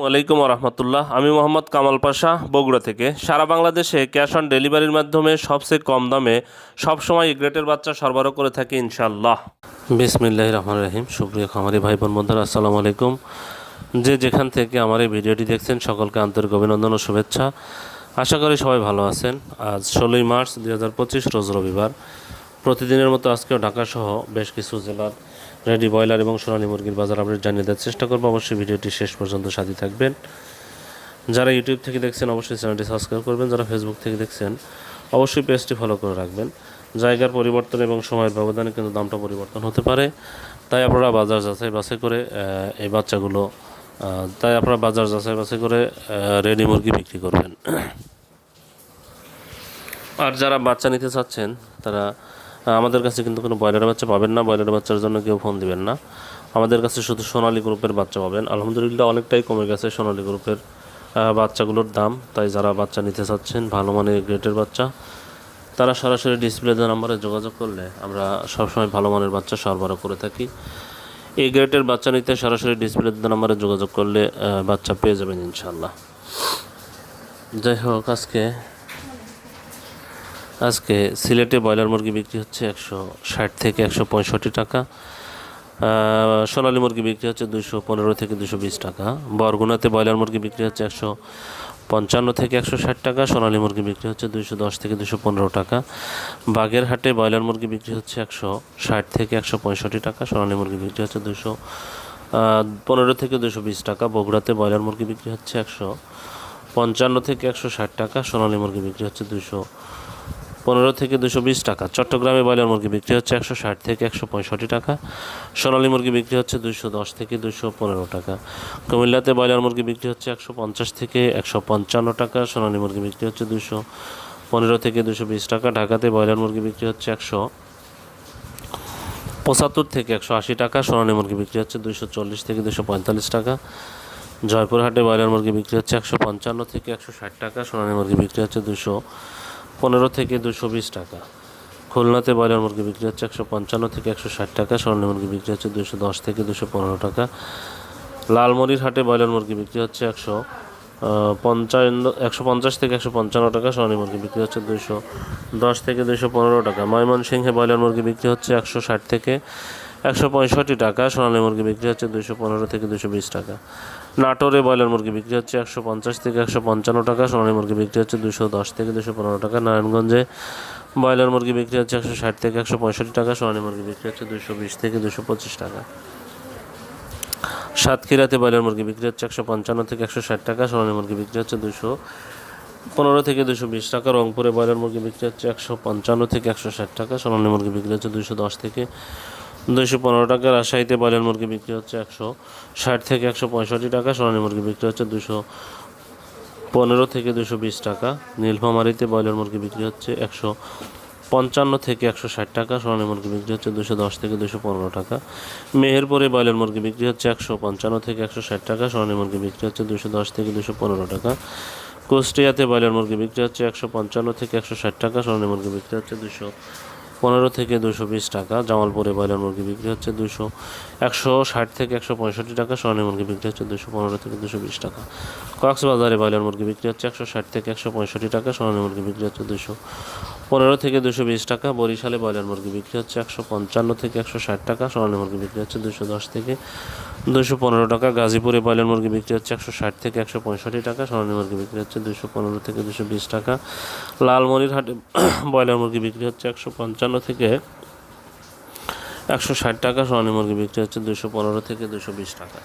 ওয়ালাইকুম রহমতুল্লাহ আমি মোহাম্মদ কামাল পাশা, বগুড়া থেকে। সারা বাংলাদেশে ক্যাশ অন ডেলিভারির মাধ্যমে সবচেয়ে কম দামে সবসময় গ্রেটের বাচ্চা সরবরাহ করে থাকি ইনশাল্লাহ বিসমিল্লাহ রহমান রহিম। সুপ্রিয় খামারি ভাই বোন বন্ধুরা, আসসালামু আলাইকুম। যে যেখান থেকে আমার এই ভিডিওটি দেখছেন, সকলকে আন্তরিক অভিনন্দন ও শুভেচ্ছা। আশা করি সবাই ভালো আছেন। আজ ষোলোই মার্চ দুই হাজার পঁচিশ, রোজ রবিবার। প্রতিদিনের মতো আজকেও ঢাকাসহ বেশ কিছু জেলার রেডি ব্রয়লার এবং সোনালী মুরগির বাজার আপডেট জানিয়ে দেওয়ার চেষ্টা করব। অবশ্যই ভিডিওটি শেষ পর্যন্ত সাথে থাকবেন। যারা ইউটিউব থেকে দেখছেন, অবশ্যই চ্যানেলটি সাবস্ক্রাইব করবেন। যারা ফেসবুক থেকে দেখছেন, অবশ্যই পেজটি ফলো করে রাখবেন। জায়গার পরিবর্তন এবং সময়ের ব্যবধানে কিন্তু দামটা পরিবর্তন হতে পারে। তাই আপনারা বাজার যাচাই বাছাই করে এই বাচ্চাগুলো তাই আপনারা বাজার যাচাই বাছাই করে রেডি মুরগি বিক্রি করবেন। আর যারা বাচ্চা নিতে চাচ্ছেন, তারা আমাদের কাছে কিন্তু কোনো ব্রয়লার বাচ্চা পাবেন না ব্রয়লার বাচ্চার জন্য কেউ ফোন দিবেন না। আমাদের কাছে শুধু সোনালী গ্রুপের বাচ্চা পাবেন। আলহামদুলিল্লাহ অনেকটাই কমে গেছে সোনালী গ্রুপের বাচ্চাগুলোর দাম। তাই যারা বাচ্চা নিতে চাচ্ছেন, ভালো মানের গ্রেটের বাচ্চা, তারা সরাসরি ডিসপ্লে নাম্বারে যোগাযোগ করলে আমরা সবসময় ভালো মানের বাচ্চা সরবরাহ করে থাকি। এই গ্রেটের বাচ্চা নিতে সরাসরি ডিসপ্লে নাম্বারে যোগাযোগ করলে বাচ্চা পেয়ে যাবেন ইনশাল্লাহ যাই হোক, আজকে আজকে সিলেটে ব্রয়লার মুরগি বিক্রি হচ্ছে একশো ষাট থেকে একশো পঁয়ষট্টি টাকা। সোনালী মুরগি বিক্রি হচ্ছে দুশো পনেরো থেকে দুশো বিশ টাকা। বরগুনাতে ব্রয়লার মুরগি বিক্রি হচ্ছে একশো পঞ্চান্ন থেকে একশো ষাট টাকা। সোনালী মুরগি বিক্রি হচ্ছে দুশো দশ থেকে দুশো পনেরো টাকা। বাগেরহাটে ব্রয়লার মুরগি বিক্রি হচ্ছে একশো ষাট থেকে একশো পঁয়ষট্টি টাকা। সোনালী মুরগি বিক্রি হচ্ছে দুশো পনেরো থেকে দুশো বিশ টাকা। বগুড়াতে ব্রয়লার মুরগি বিক্রি হচ্ছে একশো পঞ্চান্ন থেকে একশো ষাট টাকা। সোনালী মুরগি বিক্রি হচ্ছে দুশো পনেরো থেকে দুশো বিশ টাকা। চট্টগ্রামে ব্রয়লার মুরগি বিক্রি হচ্ছে একশো ষাট থেকে একশো পঁয়ষট্টি টাকা। সোনালী মুরগি বিক্রি হচ্ছে দুশো দশ থেকে দুশো পনেরো টাকা। কুমিল্লাতে ব্রয়লার মুরগি বিক্রি হচ্ছে একশো পঞ্চাশ থেকে একশো পঞ্চান্ন টাকা। সোনালী মুরগি বিক্রি হচ্ছে দুশো পনেরো থেকে দুশো বিশ টাকা। ঢাকাতে ব্রয়লার মুরগি বিক্রি হচ্ছে একশো পঁচাত্তর থেকে একশো আশি টাকা। সোনালী মুরগি বিক্রি হচ্ছে দুশো চল্লিশ থেকে দুশো পঁয়তাল্লিশ টাকা। জয়পুরহাটে ব্রয়লার মুরগি বিক্রি হচ্ছে একশো পঞ্চান্ন থেকে একশো ষাট টাকা। সোনালী মুরগি বিক্রি হচ্ছে দুশো পনেরো থেকে দুশো বিশ টাকা। খুলনাতে ব্রয়লার মুরগি বিক্রি হচ্ছে একশো পঞ্চান্ন থেকে একশো ষাট টাকা সোনালী মুরগি বিক্রি হচ্ছে দুশো দশ থেকে দুশো পনেরো টাকা। লালমনির হাটে ব্রয়লার মুরগি বিক্রি হচ্ছে একশো পঞ্চান্ন, একশো পঞ্চাশ থেকে একশো পঞ্চান্ন টাকা সোনালী মুরগি বিক্রি হচ্ছে দুশো দশ থেকে দুশো পনেরো টাকা। ময়মনসিংহে ব্রয়লার মুরগি বিক্রি হচ্ছে একশো ষাট থেকে একশো পঁয়ষট্টি টাকা সোনালী মুরগি বিক্রি হচ্ছে দুশো পনেরো থেকে দুশো বিশ টাকা। নাটোরে ব্রয়লার মুরগি বিক্রি হচ্ছে একশো পঞ্চাশ থেকে একশো পঞ্চান্ন টাকা, সোনালী মুরগি বিক্রি হচ্ছে দুশো দশ থেকে দুশো পনেরো টাকা, নারায়ণগঞ্জে ব্রয়লার মুরগি বিক্রি হচ্ছে একশো ষাট থেকে একশো পঁয়ষট্টি টাকা, সোনালী মুরগি বিক্রি হচ্ছে দুশো বিশ থেকে দুশো পঁচিশ টাকা। সাতক্ষীরাতে ব্রয়লার মুরগি বিক্রি হচ্ছে একশো পঞ্চান্ন থেকে একশো ষাট টাকা, সোনালী মুরগি বিক্রি হচ্ছে দুশো পনেরো থেকে দুশো বিশ টাকা, রংপুরে ব্রয়লার মুরগি বিক্রি হচ্ছে একশো পঞ্চান্ন থেকে একশো ষাট টাকা, সোনালী মুরগি বিক্রি হচ্ছে দুশো দশ থেকে দুশো পনেরো টাকা রাজশাহীতে ব্রয়লার মুরগি বিক্রি হচ্ছে একশো ষাট থেকে একশো পঁয়ষট্টি টাকা, সোনালী মুরগি বিক্রি হচ্ছে দুশো পনেরো থেকে দুশো বিশ টাকা, নীলফামারিতে ব্রয়লার মুরগি বিক্রি হচ্ছে একশো পঞ্চান্ন থেকে একশো ষাট টাকা, সোনালী মুরগি বিক্রি হচ্ছে দুশো দশ থেকে দুশো পনেরো টাকা। মেহেরপুরে ব্রয়লার মুরগি বিক্রি হচ্ছে একশো পঞ্চান্ন থেকে একশো ষাট টাকা, সোনালী মুরগি বিক্রি হচ্ছে দুশো দশ থেকে দুশো পনেরো টাকা। কুষ্টিয়াতে ব্রয়লার মুরগি বিক্রি হচ্ছে একশো পঞ্চান্ন থেকে একশো ষাট টাকা, সোনালী মুরগি বিক্রি হচ্ছে দুশো পনেরো থেকে দুশো বিশ টাকা। জামালপুরে ব্রয়লার মুরগি বিক্রি হচ্ছে দুশো একশো ষাট থেকে একশো পঁয়ষট্টি টাকা, সোনালী মুরগি বিক্রি হচ্ছে দুশো পনেরো থেকে দুশো বিশ টাকা। কক্সবাজারে ব্রয়লার মুরগি বিক্রি হচ্ছে একশো ষাট থেকে একশো পঁয়ষট্টি টাকা, সোনালী মুরগি বিক্রি হচ্ছে দুশো পনেরো থেকে দুশো বিশ টাকা, বরিশালে ব্রয়লার মুরগি বিক্রি হচ্ছে একশো পঞ্চান্ন থেকে একশো ষাট টাকা, সোনালী মুরগি বিক্রি হচ্ছে দুশো দশ থেকে দুশো পনেরো টাকা, গাজীপুরে ব্রয়লার মুরগি বিক্রি হচ্ছে একশো ষাট থেকে একশো পঁয়ষট্টি টাকা, সোনালী মুরগি বিক্রি হচ্ছে দুশো পনেরো থেকে দুশো বিশ টাকা, লালমনিরহাটে ব্রয়লার মুরগি বিক্রি হচ্ছে একশো পঞ্চান্ন থেকে একশো ষাট টাকা, সোনালী মুরগি বিক্রি হচ্ছে দুশো পনেরো থেকে দুশো বিশ টাকা।